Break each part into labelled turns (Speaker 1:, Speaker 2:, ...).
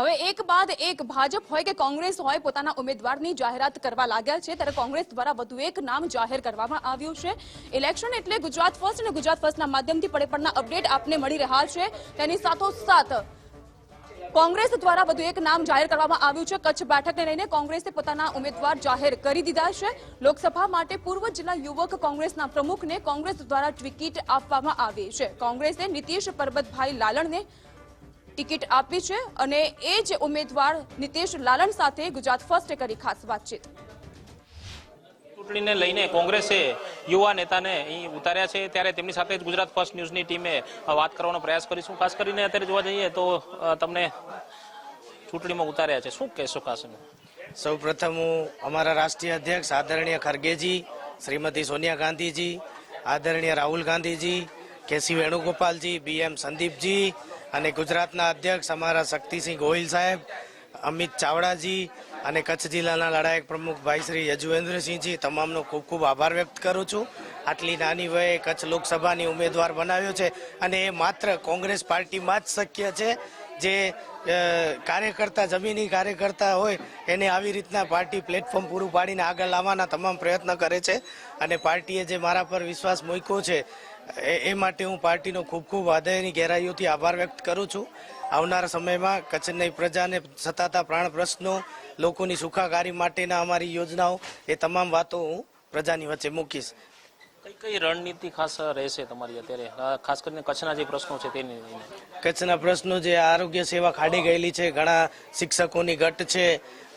Speaker 1: હવે એક બાદ એક ભાજપ હોય કે કોંગ્રેસ હોય, પોતાના ઉમેદવારની જાહેરાત કરવા લાગ્યા છે, ત્યારે કોંગ્રેસ દ્વારા વધુ એક નામ જાહેર કરવામાં આવ્યું છે. ઇલેક્શન એટલે ગુજરાત ફર્સ્ટ અને ગુજરાત ફર્સ્ટના માધ્યમથી પડે પણ અપડેટ આપને મળી રહ્યા છે. તેની સાથોસાથ કોંગ્રેસ દ્વારા વધુ એક નામ જાહેર કરવામાં આવ્યું છે. કચ્છ બેઠકને લઈને કોંગ્રેસે પોતાના ઉમેદવાર જાહેર કરી દીધા છે. લોકસભા માટે પૂર્વ જિલ્લા યુવક કોંગ્રેસના પ્રમુખને કોંગ્રેસ દ્વારા ટિકિટ આપવામાં આવી છે. કોંગ્રેસે નીતિશ પરબતભાઈ લાલણને ટિકિટ આપી છે અને એ જ ઉમેદવાર નીતિશ લાલન સાથે ગુજરાત ફર્સ્ટે કરી ખાસ વાતચીત.
Speaker 2: ચૂંટણીને લઈને કોંગ્રેસે યુવા નેતાને અહીં ઉતાર્યા છે. ત્યારે તેમની સાથે જ ગુજરાત ફર્સ્ટ ન્યૂઝની ટીમે વાત કરવાનો પ્રયાસ કરીશું. ખાસ કરીને અત્યારે જોવા જઈએ તો તમને ચૂંટણીમાં ઉતાર્યા છે. શું કહેશો ખાસ
Speaker 3: સૌ પ્રથમ હું અમારા રાષ્ટ્રીય અધ્યક્ષ આદરણીય ખરગેજી શ્રીમતી સોનિયા ગાંધીજી આદરણીય રાહુલ ગાંધીજી કેસી વેણુગોપાલજી બીએમ સંદીપજી અને ગુજરાતના અધ્યક્ષ અમારા શક્તિસિંહ ગોહિલ સાહેબ, અમિત ચાવડાજી અને કચ્છ જિલ્લાના લડાયક પ્રમુખ ભાઈ શ્રી યજુવેન્દ્રસિંહજી, તમામનો ખૂબ ખૂબ આભાર વ્યક્ત કરું છું. આટલી નાની વયે કચ્છ લોકસભાની ઉમેદવાર બનાવ્યો છે અને એ માત્ર કોંગ્રેસ પાર્ટીમાં જ શક્ય છે. જે કાર્યકર્તા, જમીની કાર્યકર્તા હોય, એને આવી રીતના પાર્ટી પ્લેટફોર્મ પૂરું પાડીને આગળ લાવવાના તમામ પ્રયત્ન કરે છે. અને પાર્ટીએ જે મારા પર વિશ્વાસ મૂક્યો છે, એ માટે હું પાર્ટીનો ખૂબ ખૂબ હૃદયની ગહેરાઈઓથી આભાર વ્યક્ત કરું છું. આવનારા સમયમાં કચ્છની પ્રજાને સતાતા પ્રાણ પ્રશ્નો, લોકોની સુખાકારી માટેના અમારી યોજનાઓ, એ તમામ વાતો હું પ્રજાની વચ્ચે મૂકીશ.
Speaker 2: કઈ કઈ રણનીતિ ખાસ રહેશે તમારી અત્યારે? ખાસ કરીને કચ્છના જે પ્રશ્નો છે તેને
Speaker 3: કચ્છના પ્રશ્નો જે આરોગ્ય સેવા ખાડી ગયેલી છે, ઘણા શિક્ષકોની ઘટ છે.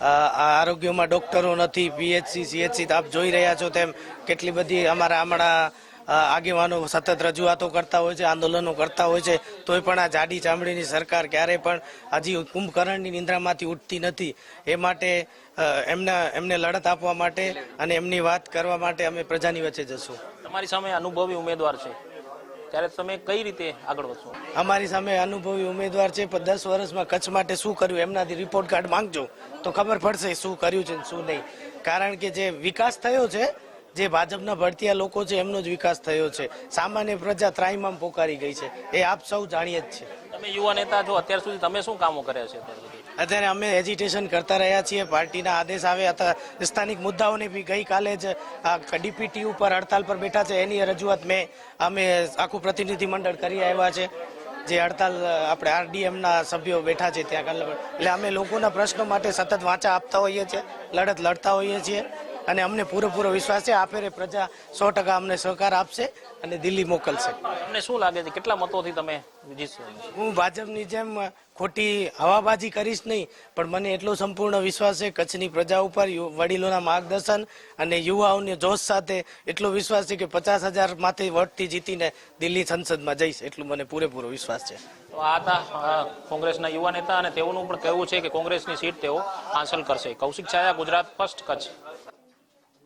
Speaker 3: આરોગ્યમાં ડોક્ટરો નથી, પીએચસી, સીએચસી આપ જોઈ રહ્યા છો તેમ કેટલી બધી અમારા હમણાં આગેવાનો સતત રજૂઆતો કરતા હોય છે, આંદોલનો કરતા હોય છે. તોય પણ આ જાડી ચામડીની સરકાર ક્યારેય પણ હજી કુંભકર્ણની નિંદ્રામાંથી ઉઠતી નથી. એ માટે એમના, એમને લડત આપવા માટે અને એમની વાત કરવા માટે અમે પ્રજાની વચ્ચે જશું.
Speaker 2: તમારી સામે અનુભવી ઉમેદવાર છે. ત્યારે તમે કઈ રીતે આગળ વધશો?
Speaker 3: અમારી સામે અનુભવી ઉમેદવાર છે, પણ દસ વર્ષમાં કચ્છ માટે શું કર્યું એમનાથી રિપોર્ટ કાર્ડ માંગજો. તો ખબર પડશે શું કર્યું છે શું નહીં. કારણ કે જે વિકાસ થયો છે જે ભાજપના ભરતીયા લોકો છે એમનો જ વિકાસ થયો છે. સામાન્ય પ્રજા ત્રાઈમામ પોકારી ગઈ છે. એ આપ સૌ જાણીએ જ છે
Speaker 2: તમે યુવા નેતા છો અત્યાર સુધી તમે શું કામો કર્યા છે અત્યારે
Speaker 3: અમે એજિટેશન કરતા રહ્યા છીએ પાર્ટીના આદેશ આવે હતા સ્થાનિક મુદ્દાઓને બી ગઈકાલે જ ડીપીટી ઉપર હડતાલ પર બેઠા છે એની રજૂઆત મેં અમે આખું પ્રતિનિધિ મંડળ કરી આવ્યા છે. જે હડતાલ આપણે આરડીએમના સભ્યો બેઠા છે ત્યાં. એટલે અમે લોકોના પ્રશ્નો માટે સતત વાંચા આપતા હોઈએ છીએ લડત લડતા હોઈએ છીએ. અને અમને પૂરેપૂરો વિશ્વાસ છે. આપેરે પ્રજા સો ટકા અમને સહકાર આપશે અને દિલ્હી મોકલશે.
Speaker 2: અમને શું લાગે છે? કેટલા મતોથી તમે જીતશો?
Speaker 3: હું ભાજપની જેમ ખોટી હવાબાજી કરીશ નહીં પણ મને એટલો સંપૂર્ણ વિશ્વાસ છે કચ્છની પ્રજા ઉપર વડીલોના માર્ગદર્શન અને યુવાઓને જોશ સાથે એટલો વિશ્વાસ છે કે પચાસ હજાર માથે વોટથી જીતીને દિલ્હી સંસદમાં જઈશ એટલું મને પૂરેપૂરો વિશ્વાસ છે.
Speaker 2: તો આ હતા કોંગ્રેસના યુવા નેતા અને તેઓનું પણ કહેવું છે કે કોંગ્રેસની સીટ તેઓ હાંસલ કરશે. કૌશિક છાયા ગુજરાત ફર્સ્ટ કચ્છ.